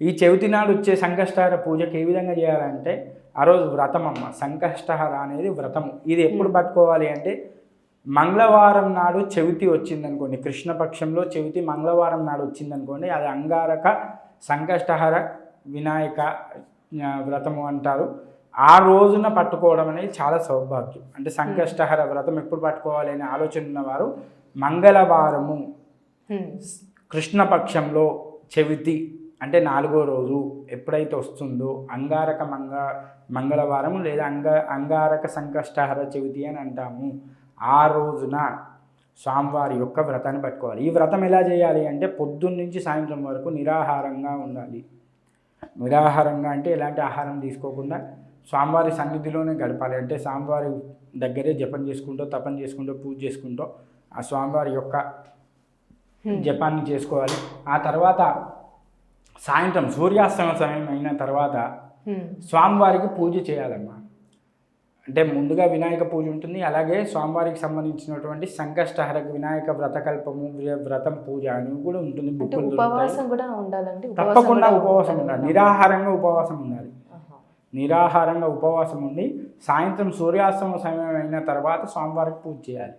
ఈ చవితి నాడు వచ్చే సంకష్టహార పూజకి ఏ విధంగా చేయాలంటే ఆ రోజు వ్రతం అమ్మ సంకష్టహార అనేది వ్రతము. ఇది ఎప్పుడు పట్టుకోవాలి అంటే మంగళవారం నాడు చవితి వచ్చిందనుకోండి కృష్ణపక్షంలో చవితి మంగళవారం నాడు వచ్చిందనుకోండి అది అంగారక సంకష్టహార వినాయక వ్రతము అంటారు. ఆ రోజున పట్టుకోవడం అనేది చాలా సౌభాగ్యం. అంటే సంకష్టహర వ్రతం ఎప్పుడు పట్టుకోవాలి అనే ఆలోచన ఉన్నవారు మంగళవారము. కృష్ణపక్షంలో చవితి అంటే నాలుగో రోజు ఎప్పుడైతే వస్తుందో అంగారక మంగ మంగళవారం లేదా అంగ అంగారక సంకష్టహర చవితి అని అంటాము. ఆ రోజున స్వామివారి యొక్క వ్రతాన్ని పట్టుకోవాలి. ఈ వ్రతం ఎలా చేయాలి అంటే పొద్దున్న నుంచి సాయంత్రం వరకు నిరాహారంగా ఉండాలి. నిరాహారంగా అంటే ఎలాంటి ఆహారం తీసుకోకుండా స్వామివారి సన్నిధిలోనే గడపాలి. అంటే స్వామివారి దగ్గరే జపం చేసుకుంటూ తపం చేసుకుంటూ పూజ చేసుకుంటూ ఆ స్వామివారి యొక్క జపాన్ని చేసుకోవాలి. ఆ తర్వాత సాయంత్రం సూర్యాస్తమ సమయం అయిన తర్వాత. స్వామివారికి పూజ చేయాలమ్మా. అంటే ముందుగా వినాయక పూజ ఉంటుంది అలాగే స్వామివారికి సంబంధించినటువంటి సంకష్టహర వినాయక వ్రతకల్పము వ్ర- వ్రతం పూజ అని కూడా ఉంటుంది ఉపవాసం కూడా ఉండాలండి? తప్పకుండా కూడా ఉపవాసం ఉండాలి. నిరాహారంగా ఉపవాసం ఉండాలి. నిరాహారంగా ఉపవాసం ఉండి సాయంత్రం సూర్యాస్తమ సమయం అయిన తర్వాత స్వామివారికి పూజ చేయాలి.